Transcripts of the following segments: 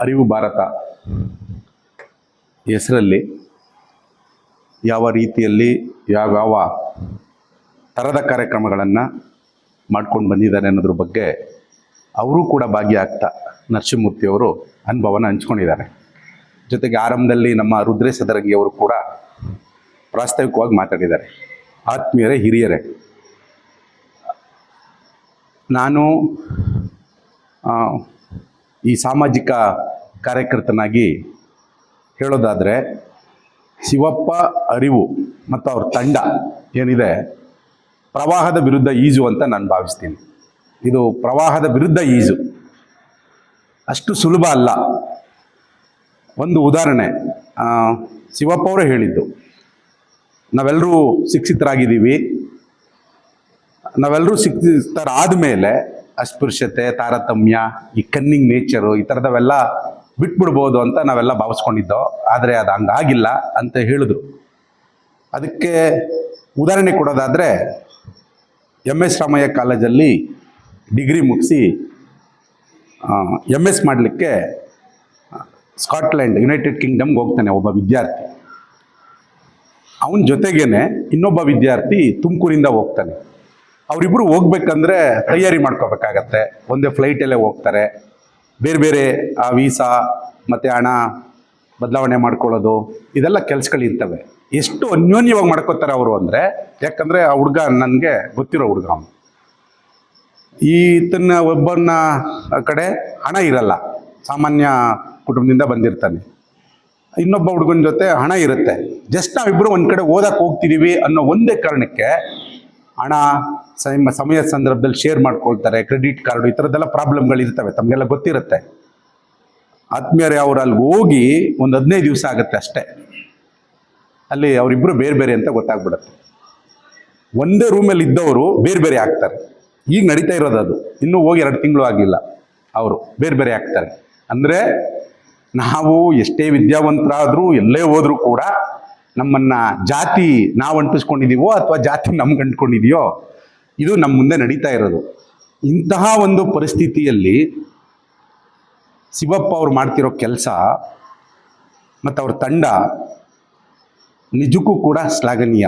ಅರಿವು ಭಾರತ ಹೆಸರಲ್ಲಿ ಯಾವ ರೀತಿಯಲ್ಲಿ ಯಾವ್ಯಾವ ಥರದ ಕಾರ್ಯಕ್ರಮಗಳನ್ನು ಮಾಡ್ಕೊಂಡು ಬಂದಿದ್ದಾರೆ ಅನ್ನೋದ್ರ ಬಗ್ಗೆ ಅವರು ಕೂಡ ಭಾಗಿಯಾಗ್ತಾ ನರಸಿಂಹಮೂರ್ತಿಯವರು ಅನುಭವನ ಹಂಚ್ಕೊಂಡಿದ್ದಾರೆ. ಜೊತೆಗೆ ಆರಂಭದಲ್ಲಿ ನಮ್ಮ ರುದ್ರೇಶ ಸದರಗಿ ಅವರು ಕೂಡ ಪ್ರಾಸ್ತಾವಿಕವಾಗಿ ಮಾತಾಡಿದ್ದಾರೆ. ಆತ್ಮೀಯರೇ, ಹಿರಿಯರೇ, ನಾನು ಈ ಸಾಮಾಜಿಕ ಕಾರ್ಯಕರ್ತನಾಗಿ ಹೇಳೋದಾದರೆ ಶಿವಪ್ಪ ಅರಿವು ಮತ್ತು ಅವ್ರ ತಂಡ ಏನಿದೆ, ಪ್ರವಾಹದ ವಿರುದ್ಧ ಈಜು ಅಂತ ನಾನು ಭಾವಿಸ್ತೀನಿ. ಇದು ಪ್ರವಾಹದ ವಿರುದ್ಧ ಈಜು. ಅಷ್ಟು ಸುಲಭ ಅಲ್ಲ. ಒಂದು ಉದಾಹರಣೆ ಶಿವಪ್ಪ ಅವರೇ ಹೇಳಿದ್ದು, ನಾವೆಲ್ಲರೂ ಶಿಕ್ಷಿತರಾಗಿದ್ದೀವಿ. ನಾವೆಲ್ಲರೂ ಶಿಕ್ಷಿತರಾದ ಮೇಲೆ ಅಸ್ಪೃಶ್ಯತೆ, ತಾರತಮ್ಯ, ಈ ಕನ್ನಿಂಗ್ ನೇಚರು ಈ ಥರದವೆಲ್ಲ ಬಿಟ್ಬಿಡ್ಬೋದು ಅಂತ ನಾವೆಲ್ಲ ಭಾವಿಸ್ಕೊಂಡಿದ್ದೋ, ಆದರೆ ಅದು ಹಂಗಾಗಿಲ್ಲ ಅಂತ ಹೇಳಿದ್ರು. ಅದಕ್ಕೆ ಉದಾಹರಣೆ ಕೊಡೋದಾದರೆ ಎಂ ಎಸ್ ರಾಮಯ್ಯ ಕಾಲೇಜಲ್ಲಿ ಡಿಗ್ರಿ ಮುಗಿಸಿ ಎಂ ಎಸ್ ಮಾಡಲಿಕ್ಕೆ ಸ್ಕಾಟ್ಲೆಂಡ್ ಯುನೈಟೆಡ್ ಕಿಂಗ್ಡಮ್ಗೆ ಹೋಗ್ತಾನೆ ಒಬ್ಬ ವಿದ್ಯಾರ್ಥಿ. ಅವನ ಜೊತೆಗೇನೆ ಇನ್ನೊಬ್ಬ ವಿದ್ಯಾರ್ಥಿ ತುಮಕೂರಿಂದ ಹೋಗ್ತಾನೆ. ಅವರಿಬ್ಬರು ಹೋಗ್ಬೇಕಂದ್ರೆ ತಯಾರಿ ಮಾಡ್ಕೋಬೇಕಾಗತ್ತೆ. ಒಂದೇ ಫ್ಲೈಟಲ್ಲೇ ಹೋಗ್ತಾರೆ. ಬೇರೆ ಬೇರೆ ಆ ವೀಸಾ, ಮತ್ತು ಹಣ ಬದಲಾವಣೆ ಮಾಡ್ಕೊಳ್ಳೋದು, ಇದೆಲ್ಲ ಕೆಲಸಗಳಿರ್ತವೆ ಎಷ್ಟು ಅನ್ಯೋನ್ಯವಾಗಿ ಮಾಡ್ಕೋತಾರೆ ಅವರು ಅಂದರೆ, ಯಾಕಂದರೆ ಆ ಹುಡುಗ ನನಗೆ ಗೊತ್ತಿರೋ ಹುಡುಗ ಅವನು. ಈತನ ಒಬ್ಬನ ಕಡೆ ಹಣ ಇರಲ್ಲ. ಸಾಮಾನ್ಯ ಕುಟುಂಬದಿಂದ ಬಂದಿರ್ತಾನೆ. ಇನ್ನೊಬ್ಬ ಹುಡುಗನ ಜೊತೆ ಹಣ ಇರುತ್ತೆ. ಜಸ್ಟ್ ನಾವಿಬ್ಬರು ಒಂದು ಕಡೆ ಓದಕ್ಕೆ ಹೋಗ್ತಿದ್ದೀವಿ ಅನ್ನೋ ಒಂದೇ ಕಾರಣಕ್ಕೆ ಹಣ ಸಮ, ಸಮಯದ ಸಂದರ್ಭದಲ್ಲಿ ಶೇರ್ ಮಾಡ್ಕೊಳ್ತಾರೆ ಕ್ರೆಡಿಟ್ ಕಾರ್ಡು ಈ ಥರದ್ದೆಲ್ಲ ಪ್ರಾಬ್ಲಮ್ಗಳು ಇರ್ತವೆ, ತಮಗೆಲ್ಲ ಗೊತ್ತಿರುತ್ತೆ. ಆತ್ಮೀಯರೇ ಅವ್ರು ಅಲ್ಲಿ ಹೋಗಿ ಒಂದು ಹದಿನೈದು ದಿವಸ ಆಗುತ್ತೆ ಅಷ್ಟೇ. ಅಲ್ಲಿ ಅವರಿಬ್ಬರು ಬೇರೆ ಬೇರೆ ಅಂತ ಗೊತ್ತಾಗ್ಬಿಡುತ್ತೆ. ಒಂದೇ ರೂಮಲ್ಲಿ ಇದ್ದವರು ಬೇರೆ ಬೇರೆ ಆಗ್ತಾರೆ. ಈಗ ನಡೀತಾ ಇರೋದು ಅದು. ಇನ್ನೂ ಹೋಗಿ ಎರಡು ತಿಂಗಳು ಆಗಿಲ್ಲ ಅವರು ಬೇರೆ ಬೇರೆ ಆಗ್ತಾರೆ. ಅಂದರೆ ನಾವು ಎಷ್ಟೇ ವಿದ್ಯಾವಂತರಾದರೂ ಎಲ್ಲೇ ಹೋದರೂ ಕೂಡ ನಮ್ಮನ್ನು ಜಾತಿ ನಾವು ಅಂಟಿಸ್ಕೊಂಡಿದ್ದೀವೋ ಅಥವಾ ಜಾತಿ ನಮ್ಗೆ ಅಂಟ್ಕೊಂಡಿದೆಯೋ, ಇದು ನಮ್ಮ ಮುಂದೆ ನಡೀತಾ ಇರೋದು. ಇಂತಹ ಒಂದು ಪರಿಸ್ಥಿತಿಯಲ್ಲಿ ಶಿವಪ್ಪ ಅವ್ರು ಮಾಡ್ತಿರೋ ಕೆಲಸ ಮತ್ತು ಅವ್ರ ತಂಡ ನಿಜಕ್ಕೂ ಕೂಡ ಶ್ಲಾಘನೀಯ.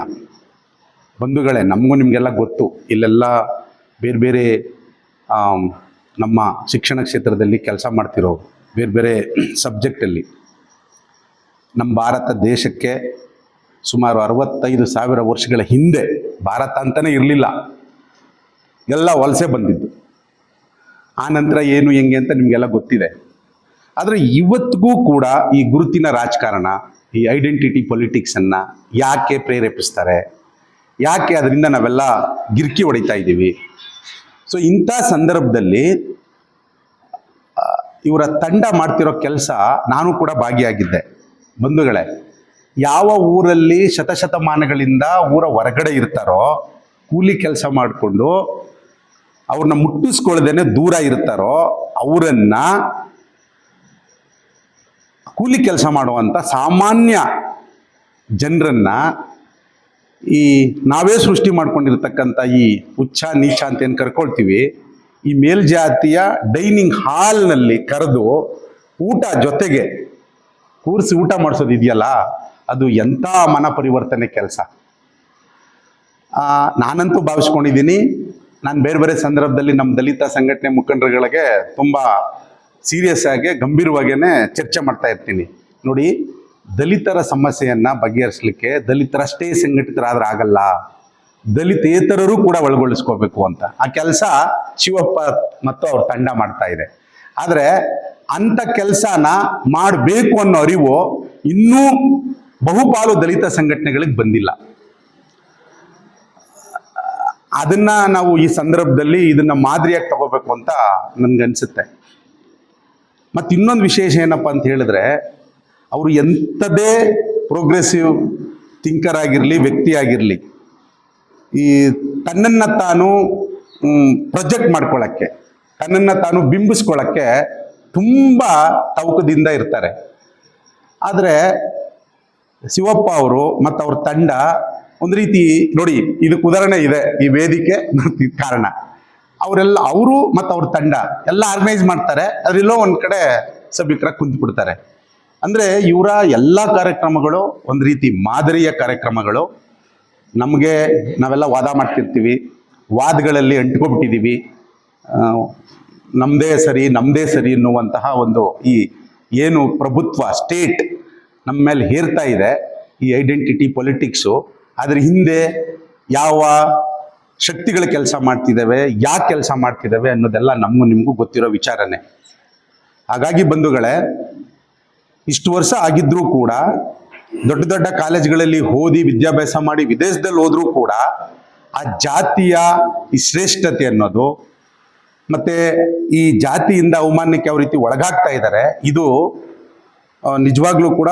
ಬಂಧುಗಳೇ, ನಮಗೂ ನಿಮಗೆಲ್ಲ ಗೊತ್ತು. ಇಲ್ಲೆಲ್ಲ ಬೇರೆ ಬೇರೆ ನಮ್ಮ ಶಿಕ್ಷಣ ಕ್ಷೇತ್ರದಲ್ಲಿ ಕೆಲಸ ಮಾಡ್ತಿರೋ ಬೇರೆ ಬೇರೆ ಸಬ್ಜೆಕ್ಟಲ್ಲಿ ನಮ್ಮ ಭಾರತ ದೇಶಕ್ಕೆ ಸುಮಾರು ಅರವತ್ತೈದು ಸಾವಿರ ವರ್ಷಗಳ ಹಿಂದೆ ಭಾರತ ಅಂತಲೇ ಇರಲಿಲ್ಲ. ಎಲ್ಲ ವಲಸೆ ಬಂದಿದ್ದು. ಆ ನಂತರ ಏನು, ಹೆಂಗೆ ಅಂತ ನಿಮಗೆಲ್ಲ ಗೊತ್ತಿದೆ. ಆದರೆ ಇವತ್ತಿಗೂ ಕೂಡ ಈ ಗುರುತಿನ ರಾಜಕಾರಣ, ಈ ಐಡೆಂಟಿಟಿ ಪೊಲಿಟಿಕ್ಸನ್ನು ಯಾಕೆ ಪ್ರೇರೇಪಿಸ್ತಾರೆ? ಯಾಕೆ ಅದರಿಂದ ನಾವೆಲ್ಲ ಗಿರ್ಕಿ ಹೊಡಿತಾ ಇದ್ದೀವಿ? ಸೊ ಇಂಥ ಸಂದರ್ಭದಲ್ಲಿ ಇವರ ತಂಡ ಮಾಡ್ತಿರೋ ಕೆಲಸ ನಾನು ಕೂಡ ಭಾಗಿಯಾಗಿದ್ದೆ. ಬಂಧುಗಳೇ ಯಾವ ಊರಲ್ಲಿ ಶತಶತಮಾನಗಳಿಂದ ಊರ ಹೊರಗಡೆ ಇರ್ತಾರೋ, ಕೂಲಿ ಕೆಲಸ ಮಾಡಿಕೊಂಡು ಅವ್ರನ್ನ ಮುಟ್ಟಿಸ್ಕೊಳ್ದೇನೆ ದೂರ ಇರ್ತಾರೋ, ಅವರನ್ನ ಕೂಲಿ ಕೆಲಸ ಮಾಡುವಂಥ ಸಾಮಾನ್ಯ ಜನರನ್ನ ಈ ನಾವೇ ಸೃಷ್ಟಿ ಮಾಡ್ಕೊಂಡಿರ್ತಕ್ಕಂಥ ಈ ಉಚ್ಚ ನೀಚ ಅಂತ ಏನು ಕರ್ಕೊಳ್ತೀವಿ, ಈ ಮೇಲ್ಜಾತಿಯ ಡೈನಿಂಗ್ ಹಾಲ್ನಲ್ಲಿ ಕರೆದು ಊಟ ಜೊತೆಗೆ ಕೂರಿಸಿ ಊಟ ಮಾಡಿಸೋದು ಇದೆಯಲ್ಲ ಅದು ಎಂಥ ಮನ ಪರಿವರ್ತನೆ ಕೆಲಸ ನಾನಂತೂ ಭಾವಿಸ್ಕೊಂಡಿದ್ದೀನಿ. ನಾನು ಬೇರೆ ಬೇರೆ ಸಂದರ್ಭದಲ್ಲಿ ನಮ್ಮ ದಲಿತ ಸಂಘಟನೆ ಮುಖಂಡರುಗಳಿಗೆ ತುಂಬ ಸೀರಿಯಸ್ ಆಗಿ ಗಂಭೀರವಾಗೇ ಚರ್ಚೆ ಮಾಡ್ತಾ ಇರ್ತೀನಿ. ನೋಡಿ, ದಲಿತರ ಸಮಸ್ಯೆಯನ್ನು ಬಗೆಹರಿಸಲಿಕ್ಕೆ ದಲಿತರಷ್ಟೇ ಸಂಘಟಿತರಾದ್ರೆ ಆಗಲ್ಲ ದಲಿತೇತರರು ಕೂಡ ಒಳಗೊಳಿಸ್ಕೋಬೇಕು ಅಂತ. ಆ ಕೆಲಸ ಶಿವಪ್ಪ ಮತ್ತು ಅವ್ರ ತಂಡ ಮಾಡ್ತಾ ಇದೆ. ಆದರೆ, ಅಂಥ ಕೆಲಸನ ಮಾಡಬೇಕು ಅನ್ನೋ ಅರಿವು ಇನ್ನೂ ಬಹುಪಾಲು ದಲಿತ ಸಂಘಟನೆಗಳಿಗೆ ಬಂದಿಲ್ಲ. ಅದನ್ನ ನಾವು ಈ ಸಂದರ್ಭದಲ್ಲಿ ಇದನ್ನ ಮಾದರಿಯಾಗಿ ತಗೋಬೇಕು ಅಂತ ನನ್ಗನ್ಸುತ್ತೆ. ಮತ್ತು ಇನ್ನೊಂದು ವಿಶೇಷ ಏನಪ್ಪ ಅಂತ ಹೇಳಿದ್ರೆ, ಅವರು ಎಂಥದೇ ಪ್ರೋಗ್ರೆಸಿವ್ ಥಿಂಕರ್ ಆಗಿರಲಿ, ವ್ಯಕ್ತಿ ಆಗಿರಲಿ, ಈ ತನ್ನನ್ನು ತಾನು ಪ್ರೊಜೆಕ್ಟ್ ಮಾಡ್ಕೊಳ್ಳೋಕ್ಕೆ ತನ್ನನ್ನು ತಾನು ಬಿಂಬಿಸ್ಕೊಳ್ಳೋಕ್ಕೆ ತುಂಬ ತವಕದಿಂದ ಇರ್ತಾರೆ. ಆದರೆ ಶಿವಪ್ಪ ಅವರು ಮತ್ತು ಅವ್ರ ತಂಡ ಒಂದು ರೀತಿ ನೋಡಿ ಇದಕ್ಕೆ ಉದಾಹರಣೆ ಇದೆ, ಈ ವೇದಿಕೆ ಕಾರಣ. ಅವರೆಲ್ಲ, ಅವರು ಮತ್ತು ಅವ್ರ ತಂಡ ಎಲ್ಲ ಆರ್ಗನೈಸ್ ಮಾಡ್ತಾರೆ, ಅದರಲ್ಲೋ ಒಂದು ಕಡೆ ಸಭಿಕರ ಕುಂತ್ಬಿಡ್ತಾರೆ. ಅಂದರೆ ಇವರ ಎಲ್ಲ ಕಾರ್ಯಕ್ರಮಗಳು ಒಂದು ರೀತಿ ಮಾದರಿಯ ಕಾರ್ಯಕ್ರಮಗಳು. ನಮಗೆ ನಾವೆಲ್ಲ ವಾದ ಮಾಡ್ತಿರ್ತೀವಿ, ವಾದಗಳಲ್ಲಿ ಅಂಟ್ಕೊಬಿಟ್ಟಿದ್ದೀವಿ ನಮ್ಮದೇ ಸರಿ ನಮ್ಮದೇ ಸರಿ ಎನ್ನುವಂತಹ ಒಂದು ಈ ಏನು ಪ್ರಭುತ್ವ ಸ್ಟೇಟ್ ನಮ್ಮ ಮೇಲೆ ಹೇರ್ತಾ ಇದೆ ಈ ಐಡೆಂಟಿಟಿ ಪೊಲಿಟಿಕ್ಸು ಅದ್ರ ಹಿಂದೆ ಯಾವ ಶಕ್ತಿಗಳ ಕೆಲಸ ಮಾಡ್ತಿದ್ದಾವೆ, ಯಾಕೆ ಕೆಲಸ ಮಾಡ್ತಿದ್ದಾವೆ ಅನ್ನೋದೆಲ್ಲ ನಮಗೂ ನಿಮಗೂ ಗೊತ್ತಿರೋ ವಿಚಾರನೇ. ಹಾಗಾಗಿ ಬಂಧುಗಳೇ, ಇಷ್ಟು ವರ್ಷ ಆಗಿದ್ರೂ ಕೂಡ, ದೊಡ್ಡ ದೊಡ್ಡ ಕಾಲೇಜ್ಗಳಲ್ಲಿ ಓದಿ ವಿದ್ಯಾಭ್ಯಾಸ ಮಾಡಿ ವಿದೇಶದಲ್ಲಿ ಹೋದ್ರೂ ಕೂಡ, ಆ ಜಾತಿಯ ಈ ಶ್ರೇಷ್ಠತೆ ಅನ್ನೋದು, ಮತ್ತೆ ಈ ಜಾತಿಯಿಂದ ಅವಮಾನಕ್ಕೆ ಯಾವ ರೀತಿ ಒಳಗಾಗ್ತಾ ಇದ್ದಾರೆ, ಇದು ನಿಜವಾಗ್ಲೂ ಕೂಡ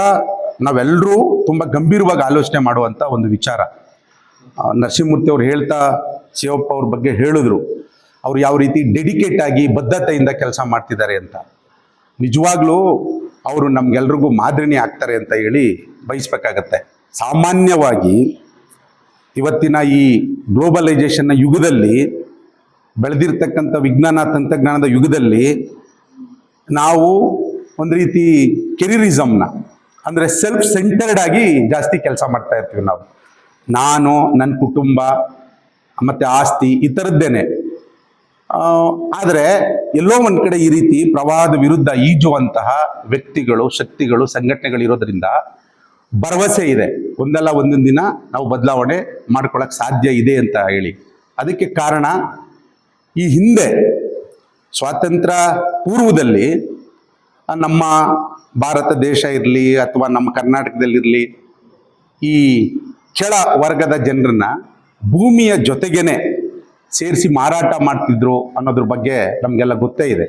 ನಾವೆಲ್ಲರೂ ತುಂಬ ಗಂಭೀರವಾಗಿ ಆಲೋಚನೆ ಮಾಡುವಂಥ ಒಂದು ವಿಚಾರ. ನರಸಿಂಹಮೂರ್ತಿ ಅವ್ರು ಹೇಳ್ತಾ ಶಿವಪ್ಪ ಅವ್ರ ಬಗ್ಗೆ ಹೇಳಿದ್ರು. ಅವ್ರು ಯಾವ ರೀತಿ ಡೆಡಿಕೇಟ್ ಆಗಿ ಬದ್ಧತೆಯಿಂದ ಕೆಲಸ ಮಾಡ್ತಿದ್ದಾರೆ ಅಂತ. ನಿಜವಾಗ್ಲೂ ಅವರು ನಮ್ಗೆಲ್ರಿಗೂ ಮಾದರಿನಿ ಆಗ್ತಾರೆ ಅಂತ ಹೇಳಿ ಬಯಸ್ಬೇಕಾಗತ್ತೆ. ಸಾಮಾನ್ಯವಾಗಿ ಇವತ್ತಿನ ಈ ಗ್ಲೋಬಲೈಸೇಷನ್ನ ಯುಗದಲ್ಲಿ, ಬೆಳೆದಿರ್ತಕ್ಕಂಥ ವಿಜ್ಞಾನ ತಂತ್ರಜ್ಞಾನದ ಯುಗದಲ್ಲಿ ನಾವು ಒಂದು ರೀತಿ ಕೆರಿಯರಿಸಮ್ನ ಅಂದರೆ ಸೆಲ್ಫ್ ಸೆಂಟರ್ಡ್ ಆಗಿ ಜಾಸ್ತಿ ಕೆಲಸ ಮಾಡ್ತಾ ಇರ್ತೀವಿ ನಾವು. ನಾನು ನನ್ನ ಕುಟುಂಬ, ಮತ್ತು ಆಸ್ತಿ, ಈ ಥರದ್ದೇನೆ ಆದರೆ ಎಲ್ಲೋ ಒಂದು ಕಡೆ ಈ ರೀತಿ ಪ್ರವಾಹದ ವಿರುದ್ಧ ಈಜುವಂತಹ ವ್ಯಕ್ತಿಗಳು, ಶಕ್ತಿಗಳು ಸಂಘಟನೆಗಳಿರೋದ್ರಿಂದ ಭರವಸೆ ಇದೆ. ಒಂದಲ್ಲ ಒಂದೊಂದು ದಿನ ನಾವು ಬದಲಾವಣೆ ಮಾಡ್ಕೊಳ್ಳೋಕೆ ಸಾಧ್ಯ ಇದೆ ಅಂತ ಹೇಳಿ. ಅದಕ್ಕೆ ಕಾರಣ ಈ ಹಿಂದೆ ಸ್ವಾತಂತ್ರ್ಯ ಪೂರ್ವದಲ್ಲಿ ನಮ್ಮ ಭಾರತ ದೇಶ ಇರಲಿ ಅಥವಾ ನಮ್ಮ ಕರ್ನಾಟಕದಲ್ಲಿರಲಿ, ಈ ಕೆಳ ವರ್ಗದ ಜನರನ್ನ ಭೂಮಿಯ ಜೊತೆಗೇನೆ ಸೇರಿಸಿ ಮಾರಾಟ ಮಾಡ್ತಿದ್ರು ಅನ್ನೋದ್ರ ಬಗ್ಗೆ ನಮಗೆಲ್ಲ ಗೊತ್ತೇ ಇದೆ.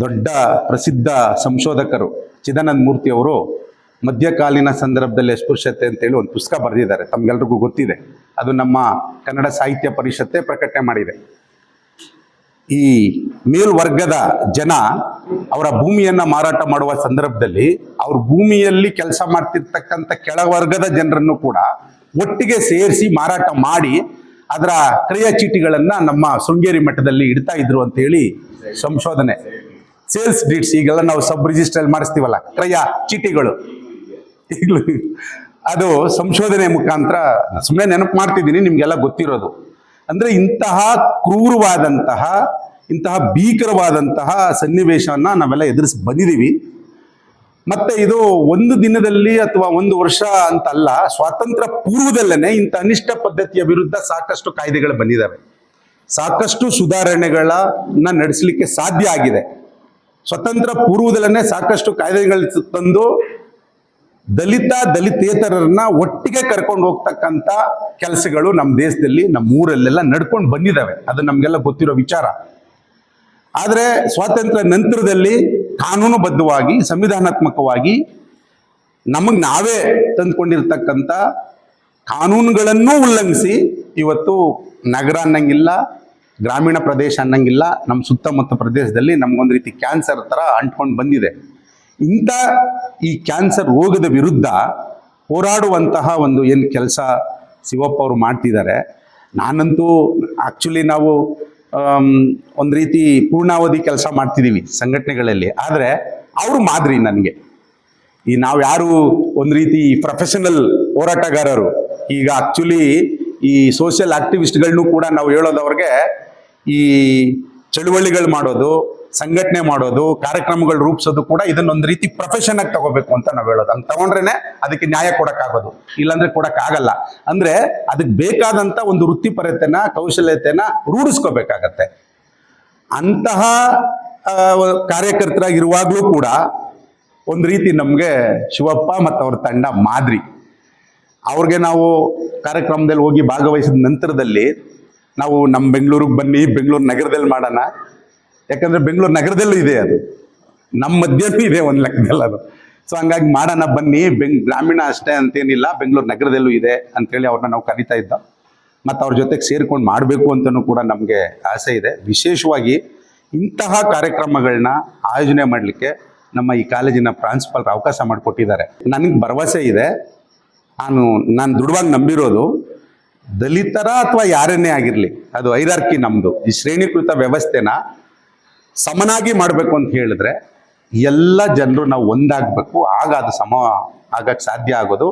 ದೊಡ್ಡ ಪ್ರಸಿದ್ಧ ಸಂಶೋಧಕರು ಚಿದಾನಂದ ಮೂರ್ತಿ ಅವರು ಮಧ್ಯಕಾಲೀನ ಸಂದರ್ಭದಲ್ಲಿ ಅಸ್ಪೃಶ್ಯತೆ ಅಂತೇಳಿ ಒಂದು ಪುಸ್ತಕ ಬರೆದಿದ್ದಾರೆ. ತಮ್ಗೆಲ್ರಿಗೂ ಗೊತ್ತಿದೆ. ಅದು ನಮ್ಮ ಕನ್ನಡ ಸಾಹಿತ್ಯ ಪರಿಷತ್ತೇ ಪ್ರಕಟಣೆ ಮಾಡಿದೆ. ಈ ಮೇಲ್ವರ್ಗದ ಜನ ಅವರ ಭೂಮಿಯನ್ನ ಮಾರಾಟ ಮಾಡುವ ಸಂದರ್ಭದಲ್ಲಿ ಅವ್ರ ಭೂಮಿಯಲ್ಲಿ ಕೆಲಸ ಮಾಡ್ತಿರ್ತಕ್ಕಂಥ ಕೆಳವರ್ಗದ ಜನರನ್ನು ಕೂಡ ಒಟ್ಟಿಗೆ ಸೇರಿಸಿ ಮಾರಾಟ ಮಾಡಿ ಅದರ ಕ್ರಯ ಚೀಟಿಗಳನ್ನ ನಮ್ಮ ಶೃಂಗೇರಿ ಮಠದಲ್ಲಿ ಇಡ್ತಾ ಇದ್ರು ಅಂತ ಹೇಳಿ ಸಂಶೋಧನೆ. ಸೇಲ್ಸ್ ಡೀಟ್ಸ್ ಈಗೆಲ್ಲ ನಾವು ಸಬ್ ರಿಜಿಸ್ಟರ್ ಮಾಡಿಸ್ತೀವಲ್ಲ, ಕ್ರಯ ಚೀಟಿಗಳು. ಅದು ಸಂಶೋಧನೆ ಮುಖಾಂತರ ಸುಮ್ಮನೆ ನೆನಪು ಮಾಡ್ತಿದ್ದೀನಿ, ನಿಮ್ಗೆಲ್ಲ ಗೊತ್ತಿರೋದು. ಅಂದ್ರೆ ಇಂತಹ ಕ್ರೂರವಾದಂತಹ ಇಂತಹ ಭೀಕರವಾದಂತಹ ಸನ್ನಿವೇಶವನ್ನ ನಾವೆಲ್ಲ ಎದುರಿಸಿ ಬಂದಿದ್ದೀವಿ ಮತ್ತೆ ಇದು ಒಂದು ದಿನದಲ್ಲಿ ಅಥವಾ ಒಂದು ವರ್ಷ ಅಂತಲ್ಲ, ಸ್ವಾತಂತ್ರ್ಯ ಪೂರ್ವದಲ್ಲೇನೆ ಇಂಥ ಅನಿಷ್ಟ ಪದ್ಧತಿಯ ವಿರುದ್ಧ ಸಾಕಷ್ಟು ಕಾಯ್ದೆಗಳು ಬಂದಿದ್ದಾವೆ ಸಾಕಷ್ಟು ಸುಧಾರಣೆಗಳನ್ನ ನಡೆಸಲಿಕ್ಕೆ ಸಾಧ್ಯ ಆಗಿದೆ. ಸ್ವತಂತ್ರ ಪೂರ್ವದಲ್ಲೇ ಸಾಕಷ್ಟು ಕಾಯ್ದೆಗಳು ತಂದು ದಲಿತ ದಲಿತೇತರನ್ನ ಒಟ್ಟಿಗೆ ಕರ್ಕೊಂಡು ಹೋಗ್ತಕ್ಕಂಥ ಕೆಲಸಗಳು ನಮ್ಮ ದೇಶದಲ್ಲಿ, ನಮ್ಮ ಊರಲ್ಲೆಲ್ಲ ನಡ್ಕೊಂಡು ಬಂದಿದ್ದಾವೆ ಅದು ನಮಗೆಲ್ಲ ಗೊತ್ತಿರೋ ವಿಚಾರ. ಆದರೆ ಸ್ವಾತಂತ್ರ್ಯ ನಂತರದಲ್ಲಿ ಕಾನೂನುಬದ್ಧವಾಗಿ, ಸಂವಿಧಾನಾತ್ಮಕವಾಗಿ ನಮಗೆ ನಾವೇ ತಂದುಕೊಂಡಿರ್ತಕ್ಕಂಥ ಕಾನೂನುಗಳನ್ನೂ ಉಲ್ಲಂಘಿಸಿ ಇವತ್ತು ನಗರ ಅನ್ನಂಗಿಲ್ಲ, ಗ್ರಾಮೀಣ ಪ್ರದೇಶ ಅನ್ನಂಗಿಲ್ಲ ನಮ್ಮ ಸುತ್ತಮುತ್ತ ಪ್ರದೇಶದಲ್ಲಿ ನಮಗೊಂದು ರೀತಿ ಕ್ಯಾನ್ಸರ್ ಥರ ಅಂಟ್ಕೊಂಡು ಬಂದಿದೆ. ಇಂಥ ಈ ಕ್ಯಾನ್ಸರ್ ರೋಗದ ವಿರುದ್ಧ ಹೋರಾಡುವಂತಹ ಒಂದು ಏನು ಕೆಲಸ ಶಿವಪ್ಪ ಅವರು ಮಾಡ್ತಿದ್ದಾರೆ. ನಾನಂತೂ ಆ್ಯಕ್ಚುಲಿ ನಾವು ಒಂದು ರೀತಿ ಪೂರ್ಣಾವಧಿ ಕೆಲಸ ಮಾಡ್ತಿದ್ದೀವಿ ಸಂಘಟನೆಗಳಲ್ಲಿ. ಆದರೆ ಅವರು ಮಾದರಿ ನನಗೆ. ಈ ನಾವು ಯಾರು ಒಂದು ರೀತಿ ಪ್ರೊಫೆಷನಲ್ ಹೋರಾಟಗಾರರು, ಈಗ ಆಕ್ಚುಲಿ ಈ ಸೋಷಿಯಲ್ ಆಕ್ಟಿವಿಸ್ಟ್ಗಳನ್ನೂ ಕೂಡ ನಾವು ಹೇಳೋದವ್ರಿಗೆ ಈ ಚಳುವಳಿಗಳು ಮಾಡೋದು ಸಂಘಟನೆ ಮಾಡೋದು, ಕಾರ್ಯಕ್ರಮಗಳು ರೂಪಿಸೋದು ಕೂಡ ಇದನ್ನೊಂದು ರೀತಿ ಪ್ರೊಫೆಷನ್ ಆಗಿ ತಗೋಬೇಕು ಅಂತ ನಾವು ಹೇಳೋದು. ಹಂಗೆ ತಗೊಂಡ್ರೇನೆ ಅದಕ್ಕೆ ನ್ಯಾಯ ಕೊಡಕ್ಕಾಗೋದು. ಇಲ್ಲಾಂದ್ರೆ ಕೊಡಕ್ಕಾಗಲ್ಲ. ಅಂದ್ರೆ ಅದಕ್ಕೆ ಬೇಕಾದಂತ ಒಂದು ವೃತ್ತಿಪರತೆನ ಕೌಶಲ್ಯತೆನ ರೂಢಿಸ್ಕೋಬೇಕಾಗತ್ತೆ. ಅಂತಹ ಕಾರ್ಯಕರ್ತರ ಕಾರ್ಯಕರ್ತರಾಗಿರುವಾಗಲೂ ಕೂಡ ಒಂದು ರೀತಿ ನಮಗೆ ಶಿವಪ್ಪ ಮತ್ತು ಅವ್ರ ತಂಡ ಮಾದರಿ. ಅವ್ರಿಗೆ ನಾವು ಕಾರ್ಯಕ್ರಮದಲ್ಲಿ ಹೋಗಿ ಭಾಗವಹಿಸಿದ ನಂತರದಲ್ಲಿ ನಾವು ನಮ್ಮ ಬೆಂಗಳೂರಿಗೆ ಬನ್ನಿ, ಬೆಂಗಳೂರು ನಗರದಲ್ಲಿ ಮಾಡೋಣ ಯಾಕಂದ್ರೆ ಬೆಂಗಳೂರು ನಗರದಲ್ಲೂ ಇದೆ ಅದು. ನಮ್ಮ ಮಧ್ಯನೂ ಇದೆ ಒಂದು ಲೆಕ್ಕದಲ್ಲಿ ಅದು. ಸೊ ಹಂಗಾಗಿ ಮಾಡೋಣ, ಬನ್ನಿ. ಬೆಂಗ್, ಗ್ರಾಮೀಣ ಅಷ್ಟೇ ಅಂತೇನಿಲ್ಲ. ಬೆಂಗಳೂರು ನಗರದಲ್ಲೂ ಇದೆ ಅಂತೇಳಿ ಅವ್ರನ್ನ ನಾವು ಕರಿತಾ ಇದ್ದ. ಮತ್ತು ಅವ್ರ ಜೊತೆಗೆ ಸೇರ್ಕೊಂಡು ಮಾಡಬೇಕು ಅಂತಲೂ ಕೂಡ ನಮಗೆ ಆಸೆ ಇದೆ. ವಿಶೇಷವಾಗಿ ಇಂತಹ ಕಾರ್ಯಕ್ರಮಗಳನ್ನ ಆಯೋಜನೆ ಮಾಡಲಿಕ್ಕೆ ನಮ್ಮ ಈ ಕಾಲೇಜಿನ ಪ್ರಾನ್ಸಿಪಾಲ್ ಅವಕಾಶ ಮಾಡಿಕೊಟ್ಟಿದ್ದಾರೆ. ನನಗೆ ಭರವಸೆ ಇದೆ. ನಾನು ನಾನು ದೃಢವಾಗಿ ನಂಬಿರೋದು, ದಲಿತರ ಅಥವಾ ಯಾರನ್ನೇ ಆಗಿರಲಿ, ಅದು ಐರಾರ್ಕಿ ನಮ್ಮದು ಈ ಶ್ರೇಣೀಕೃತ ವ್ಯವಸ್ಥೆನ ಸಮನಾಗಿ ಮಾಡಬೇಕು ಅಂತ ಹೇಳಿದ್ರೆ ಎಲ್ಲ ಜನರು ನಾವು ಒಂದಾಗಬೇಕು. ಆಗ ಅದು ಸಮ ಆಗಕ್ಕೆ ಸಾಧ್ಯ ಆಗೋದು.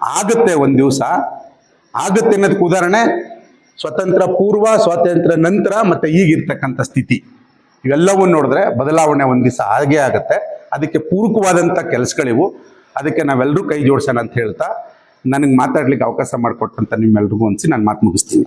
ಆಗುತ್ತೆ ಒಂದು ದಿವಸ. ಆಗುತ್ತೆ ಅನ್ನೋದಕ್ಕೆ ಉದಾಹರಣೆ, ಸ್ವತಂತ್ರ ಪೂರ್ವ, ಸ್ವಾತಂತ್ರ್ಯ ನಂತರ ಮತ್ತೆ ಈಗಿರ್ತಕ್ಕಂಥ ಸ್ಥಿತಿ. ಇವೆಲ್ಲವೂ ನೋಡಿದ್ರೆ ಬದಲಾವಣೆ ಒಂದು ದಿವಸ ಹಾಗೆ ಆಗುತ್ತೆ. ಅದಕ್ಕೆ ಪೂರಕವಾದಂಥ ಕೆಲಸಗಳಿವು. ಅದಕ್ಕೆ ನಾವೆಲ್ಲರೂ ಕೈ ಜೋಡಿಸೋಣ ಅಂತ ಹೇಳ್ತಾ, ನನಗೆ ಮಾತಾಡ್ಲಿಕ್ಕೆ ಅವಕಾಶ ಮಾಡಿಕೊಟ್ಟಂತ ನಿಮ್ಮೆಲ್ರಿಗೂ ಅನಿಸಿ ನಾನು ಮಾತು ಮುಗಿಸ್ತೀನಿ.